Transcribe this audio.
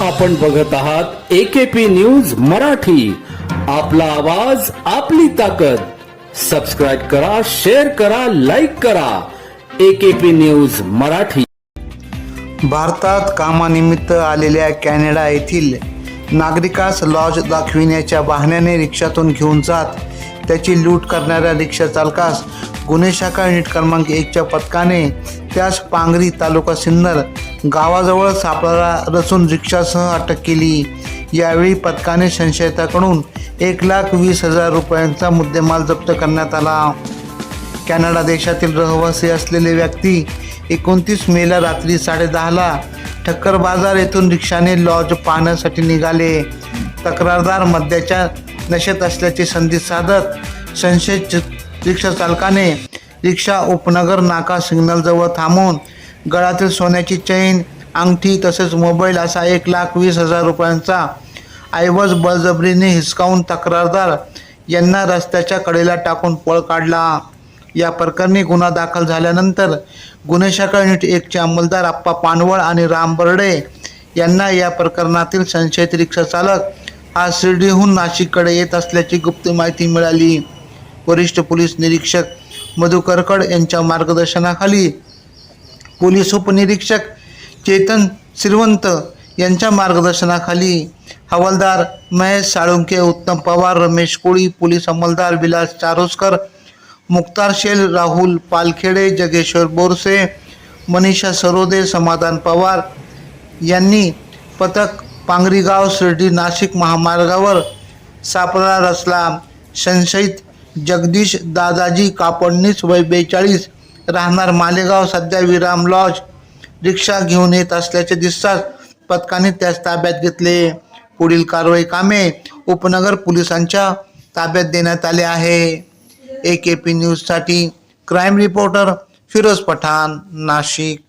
आपण बघत आहात एकेपी न्यूज मराठी. आपला आवाज आपली ताकद. सबस्क्राईब करा शेअर करा लाईक करा. AKP news Marathi. भारतात कामानिमित्त आलेल्या कॅनडा येथील नागरिकास लॉज दाखविण्याच्या बहाण्याने रिक्षातून घेऊन जात त्याची लूट करणाऱ्या रिक्षा चालकास गुन्हे शाखा युनिट क्रमांक एकच्या पथकाने त्यास पांगरी तालुका सिन्नर गावाजवळ सापळा रचून रिक्षासह अटक केली. यावेळी पथकाने संशयिताकडून एक लाख वीस हजार रुपयांचा मुद्देमाल जप्त करण्यात आला. कॅनडा देशातील रहिवासी असलेले व्यक्ती एकोणतीस मेला रात्री साडेदहाला ठक्कर बाजार येथून रिक्षाने लॉज पाहण्यासाठी निघाले. तक्रारदार मद्याच्या नशेत असल्याची संधी साधत संशयित रिक्षा चालकाने रिक्षा उपनगर नाका सिग्नलजवळ थांबून गळातील सोन्याची चैन अंगठी तसेच मोबाईल असा एक लाख वीस हजार रुपयांचा ऐवज बळजबरीने हिसकावून तक्रारदार यांना रस्त्याच्या कडेला टाकून पळ काढला. या प्रकरणी गुन्हा दाखल झाल्यानंतर गुन्हे शाखा युनिट एकचे अंमलदार आप्पा पानवळ आणि राम बर्डे यांना या प्रकरणातील संशयित रिक्षा चालक हा शिर्डीहून नाशिककडे येत असल्याची गुप्त माहिती मिळाली. वरिष्ठ पोलीस निरीक्षक मधु करकड यांच्या मार्गदर्शनाखाली पोलीस उपनिरीक्षक चेतन श्रीवंत यांच्या मार्गदर्शनाखाली हवालदार महेश साळुंके उत्तम पवार रमेश कोळी पोलीस अंमलदार विलास चारोस्कर मुक्तार शेल राहुल पालखेडे जगेश्वर बोरसे मनीषा सरोदे समाधान पवार यांनी पथक पांगरीगाव शिर्डी नाशिक महामार्गावर सापळा रचला. संशयित जगदीश दादाजी कापडणीस वय बेचाळीस राहणार मालेगाव सध्या विराम लॉज रिक्षा घेऊन येत असल्याचे दिसताच पथकाने त्यास ताब्यात घेतले. पुढील कारवाई कामे उपनगर पोलिसांच्या ताब्यात देण्यात आले आहे. ए के पी न्यूजसाठी क्राईम रिपोर्टर फिरोज पठाण नाशिक.